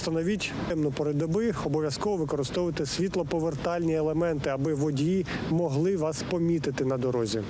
Встановіть темну пору доби, обов'язково використовуйте світлоповертальні елементи, аби водії могли вас помітити на дорозі.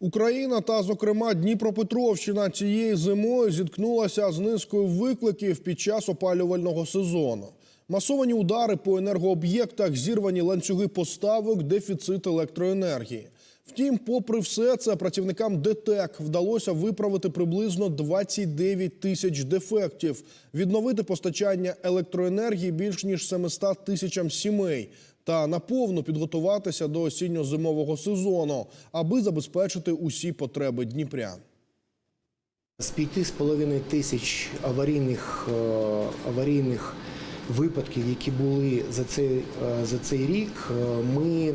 Україна та, зокрема, Дніпропетровщина цієї зимою зіткнулася з низкою викликів під час опалювального сезону. Масовані удари по енергооб'єктах, зірвані ланцюги поставок, дефіцит електроенергії. Втім, попри все це, працівникам ДТЕК вдалося виправити приблизно 29 тисяч дефектів, відновити постачання електроенергії більш ніж 700 тисячам сімей та наповну підготуватися до осінньо-зимового сезону, аби забезпечити усі потреби дніпрян. З п'яти з половиною тисяч аварійних, е, аварійних випадків, які були за цей, е, за цей рік, е, ми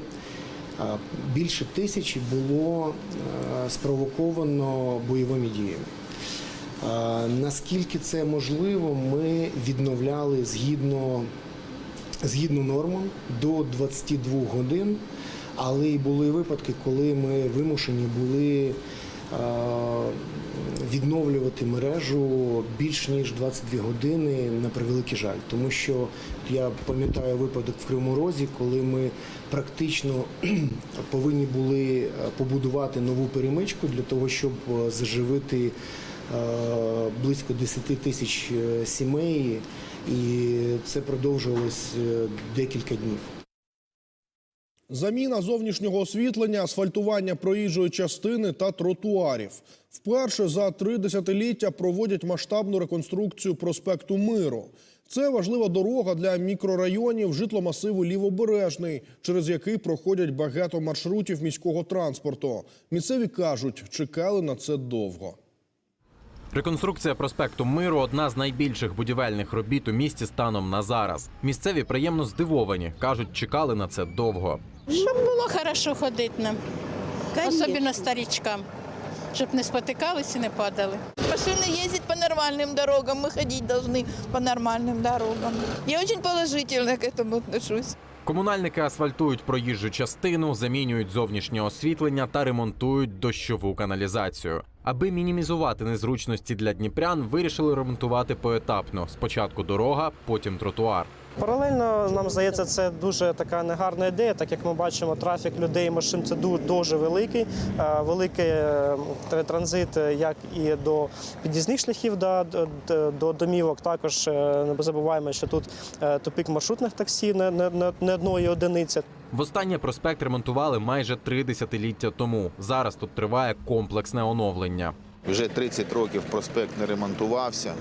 більше тисячі було е, спровоковано бойовими діями. Наскільки це можливо, ми відновляли згідно, згідно нормам до 22 годин, але й були випадки, коли ми вимушені були е, відновлювати мережу більш ніж 22 години на превеликий жаль. Тому що я пам'ятаю випадок в Кривому Розі, коли ми практично повинні були е, побудувати нову перемичку для того, щоб е, заживити е, близько 10 тисяч сімей, і це продовжувалось декілька днів. Заміна зовнішнього освітлення, асфальтування проїжджої частини та тротуарів. Вперше за три десятиліття проводять масштабну реконструкцію проспекту Миру. Це важлива дорога для мікрорайонів житломасиву Лівобережний, через який проходять багато маршрутів міського транспорту. Місцеві кажуть, чекали на це довго. Реконструкція проспекту Миру одна з найбільших будівельних робіт у місті станом на зараз. Місцеві приємно здивовані. кажуть, чекали на це довго. Щоб було хорошо ходити нам, Конечно. особливо старічкам, щоб не спотикались і не падали. Машины ездить по нормальным дорогам, мы ходить должны по нормальным дорогам. Я очень положительно к этому отношусь. Комунальники асфальтують проїжджу частину, замінюють зовнішнє освітлення та ремонтують дощову каналізацію. Аби мінімізувати незручності для дніпрян, вирішили ремонтувати поетапно: спочатку дорога, потім тротуар. Паралельно нам здається, це дуже така негарна ідея, так як ми бачимо, трафік людей і машин це дуже великий. Е, Великий е, транзит е, як і до під'їзних шляхів до, до, до домівок. Також не забуваємо, що тут тупік маршрутних таксі не, не, не- не одної одиниці. Востаннє проспект ремонтували майже три десятиліття тому. Зараз тут триває комплексне оновлення. Вже 30 років проспект не ремонтувався.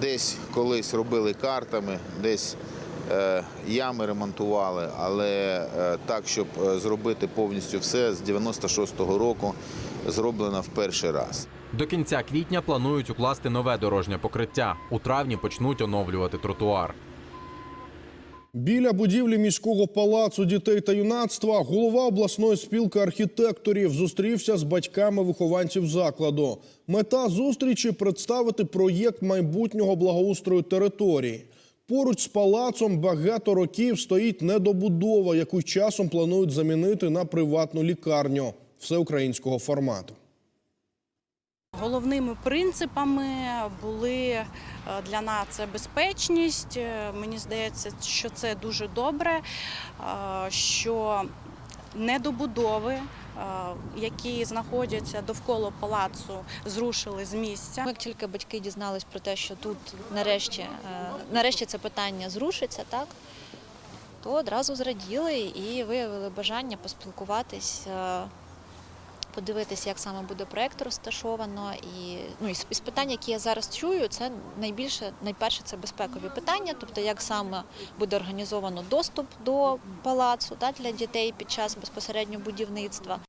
Десь колись робили картами, десь е, ями ремонтували, але е, так, щоб е, зробити повністю все з 96-го року зроблено в перший раз. До кінця квітня планують укласти нове дорожнє покриття. У травні почнуть оновлювати тротуар. Біля будівлі міського палацу дітей та юнацтва голова обласної спілки архітекторів зустрівся з батьками вихованців закладу. Мета зустрічі представити проєкт майбутнього благоустрою території. Поруч з палацом багато років стоїть недобудова, яку часом планують замінити на приватну лікарню всеукраїнського формату. Головними принципами були е, для нас це безпечність. Е, Мені здається, що це дуже добре, е, що недобудови, які знаходяться довкола палацу, зрушили з місця. Як тільки батьки дізнались про те, що тут нарешті, нарешті це питання зрушиться, так то одразу зраділи і виявили бажання поспілкуватись, подивитися, як саме буде проект розташовано. І ну із, питань, які я зараз чую, це найбільше, найперше це безпекові питання, тобто як саме буде організовано доступ до палацу да, для дітей під час безпосередньо будівництва.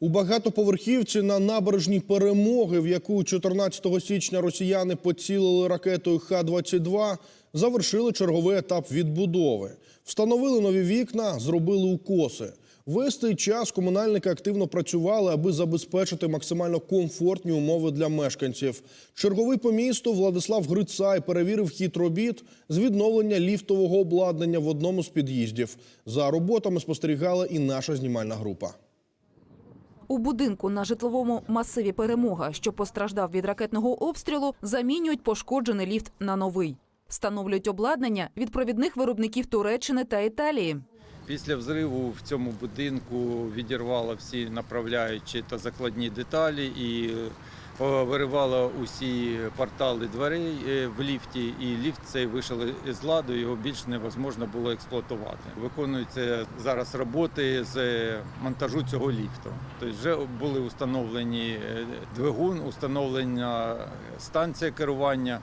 У багатоповерхівці на набережній перемоги, в яку 14 січня росіяни поцілили ракетою Х-22, завершили черговий етап відбудови. Встановили нові вікна, зробили укоси. Весь цей час комунальники активно працювали, аби забезпечити максимально комфортні умови для мешканців. Черговий по місту Владислав Грицай перевірив хід робіт з відновлення ліфтового обладнання в одному з під'їздів. За роботами спостерігала і наша знімальна група. У будинку на житловому масиві Перемога, що постраждав від ракетного обстрілу, замінюють пошкоджений ліфт на новий. Встановлюють обладнання від провідних виробників Туреччини та Італії. Після взриву в цьому будинку відірвало всі направляючі та закладні деталі і е, виривало усі портали дверей е, в ліфті, і ліфт цей вийшов із ладу, його більш невозможно було експлуатувати. Виконуються зараз роботи з монтажу цього ліфту. Тобто вже були установлені е, двигун, установлена станція керування.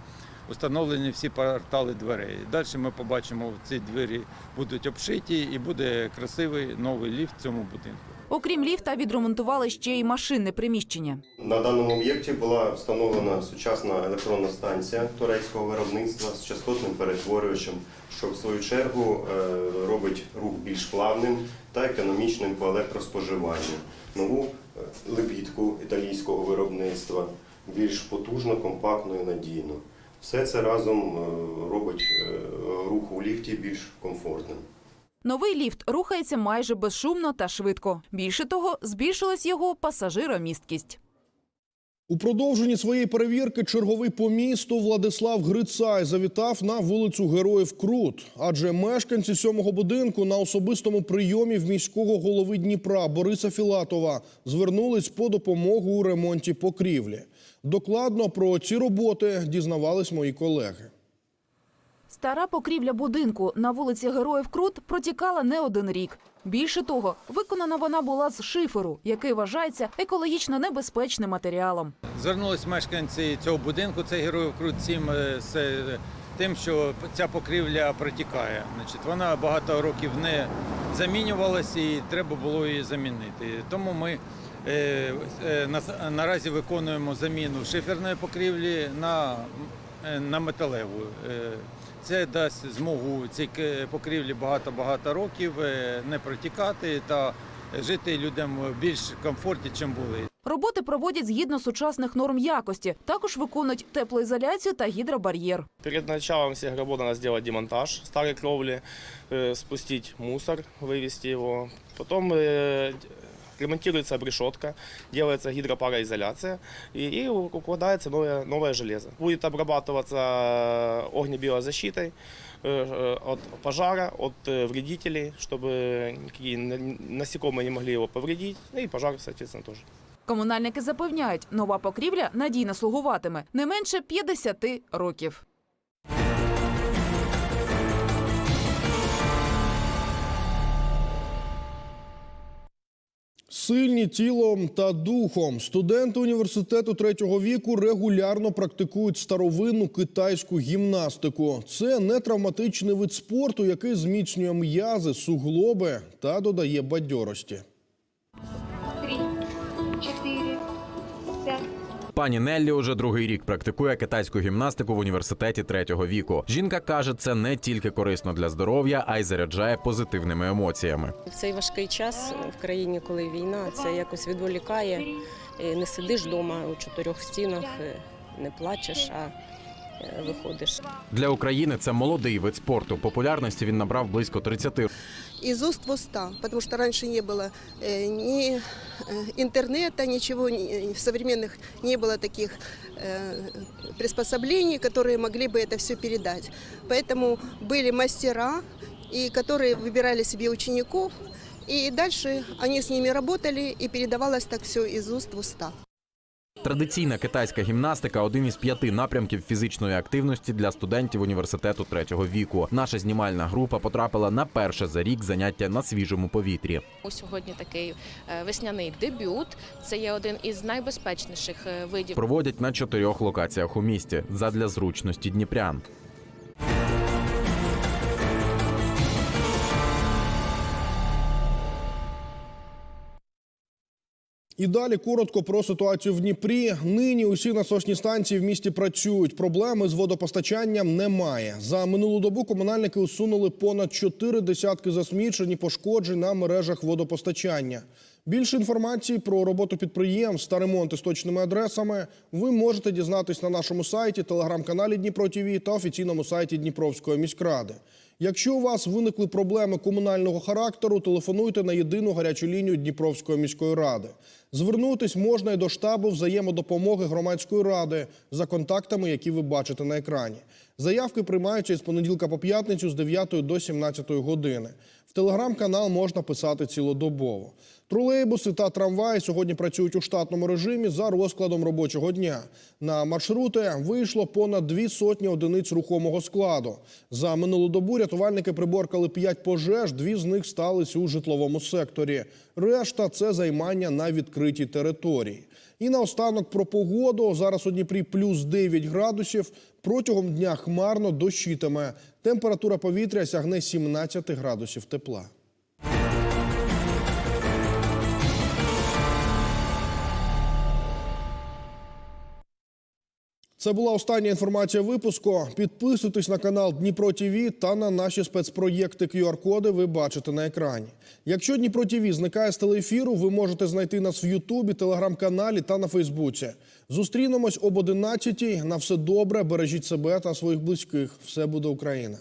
Установлені всі портали дверей. Далі ми побачимо, ці двері будуть обшиті і буде красивий новий ліфт в цьому будинку. Окрім ліфта, відремонтували ще й машинне приміщення. На даному об'єкті була встановлена сучасна електронна станція турецького виробництва з частотним перетворювачем, що в свою чергу е, робить рух більш плавним та економічним по електроспоживанню. Нову е, лебідку італійського виробництва, більш потужно, компактно і надійно. Все це разом е, робить е, рух у ліфті більш комфортним. Новий ліфт рухається майже безшумно та швидко. Більше того, збільшилась його пасажиромісткість. У продовженні своєї перевірки черговий по місту Владислав Грицай завітав на вулицю Героїв Крут. Адже мешканці сьомого будинку на особистому прийомі в міського голови Дніпра Бориса Філатова звернулись по допомогу у ремонті покрівлі. Докладно про ці роботи дізнавались мої колеги. Стара покрівля будинку на вулиці Героїв Крут протікала не один рік. Більше того, виконана вона була з шиферу, який вважається екологічно небезпечним матеріалом. Звернулись мешканці цього будинку, це героїв Крут 7, е, з е, тим, що ця покрівля протікає. Значить, вона багато років не замінювалася і треба було її замінити. Тому ми е, на- наразі виконуємо заміну шиферної покрівлі на, на металеву. Е, Це дасть змогу цій к- покрівлі багато-багато років е, не протікати та жити людям в більш комфорті, чим були. Роботи проводять згідно сучасних норм якості. Також виконують теплоізоляцію та гідробар'єр. Перед началом всех работ надо сделать демонтаж старой кровли, э, спустить мусор, вывести его. Потом э, ремонтируется обрешетка, делается гидропароизоляция и, и укладывается новое, новое железо. Будет обрабатываться э, огнебиозащитой э, э, от пожара, от э, вредителей, чтобы никакие на- насекомые не могли его повредить, ну и пожар, соответственно, тоже. Комунальники запевняють, нова покрівля надійно слугуватиме не менше 50 років. Сильні тілом та духом студенти університету третього віку регулярно практикують старовинну китайську гімнастику. Це не травматичний вид спорту, який зміцнює м'язи, суглоби та додає бадьорості. Пані Неллі уже другий рік практикує китайську гімнастику в університеті третього віку. Жінка каже, це не тільки корисно для здоров'я, а й заряджає позитивними емоціями. В цей важкий час в країні, коли війна, це якось відволікає. Е, Не сидиш вдома у чотирьох стінах, е, не плачеш, а виходиш. Для України це молодий вид спорту. Популярності він набрав близько 30 из уст в уста, потому что раньше не было э, ни э, интернета, ничего ни- современных, не было таких э, приспособлений, которые могли бы это все передать. Поэтому были мастера, и которые выбирали себе учеников, и дальше они с ними работали, и передавалось так все из уст в уста. Традиційна китайська гімнастика один із п'яти напрямків фізичної активності для студентів університету третього віку. Наша знімальна група потрапила на перше за рік заняття на свіжому повітрі. У сьогодні такий е, весняний дебют. Це є один із найбезпечніших е, видів Проводять на чотирьох локаціях у місті задля зручності дніпрян. І далі коротко про ситуацію в Дніпрі. Нині усі насосні станції в місті працюють. Проблеми з водопостачанням немає. За минулу добу комунальники усунули понад чотири десятки засмічень і пошкоджень на мережах водопостачання. Більше інформації про роботу підприємств та ремонти з точними адресами ви можете дізнатись на нашому сайті, телеграм-каналі Дніпро ТІВІ та офіційному сайті Дніпровської міськради. Якщо у вас виникли проблеми комунального характеру, телефонуйте на єдину гарячу лінію Дніпровської міської ради. Звернутись можна і до штабу взаємодопомоги громадської ради за контактами, які ви бачите на екрані. Заявки приймаються із понеділка по п'ятницю з 9 до 17 години. В телеграм-канал можна писати цілодобово. Тролейбуси та трамваї сьогодні працюють у штатному режимі за розкладом робочого дня. На маршрути вийшло понад дві сотні одиниць рухомого складу. За минулу добу рятувальники приборкали п'ять пожеж, дві з них стались у житловому секторі. Решта це займання на відкритій території. І наостанок про погоду. Зараз у Дніпрі плюс 9 градусів. Протягом дня хмарно дощитиме. Температура повітря сягне 17 градусів тепла. Це була остання інформація випуску. Підписуйтесь на канал Дніпро ТІВІ та на наші спецпроєкти QR-коди ви бачите на екрані. Якщо Дніпро ТІВІ зникає з телеефіру, ви можете знайти нас в Ютубі, телеграм-каналі та на Фейсбуці. Зустрінемось об 11 На все добре, бережіть себе та своїх близьких. Все буде Україна.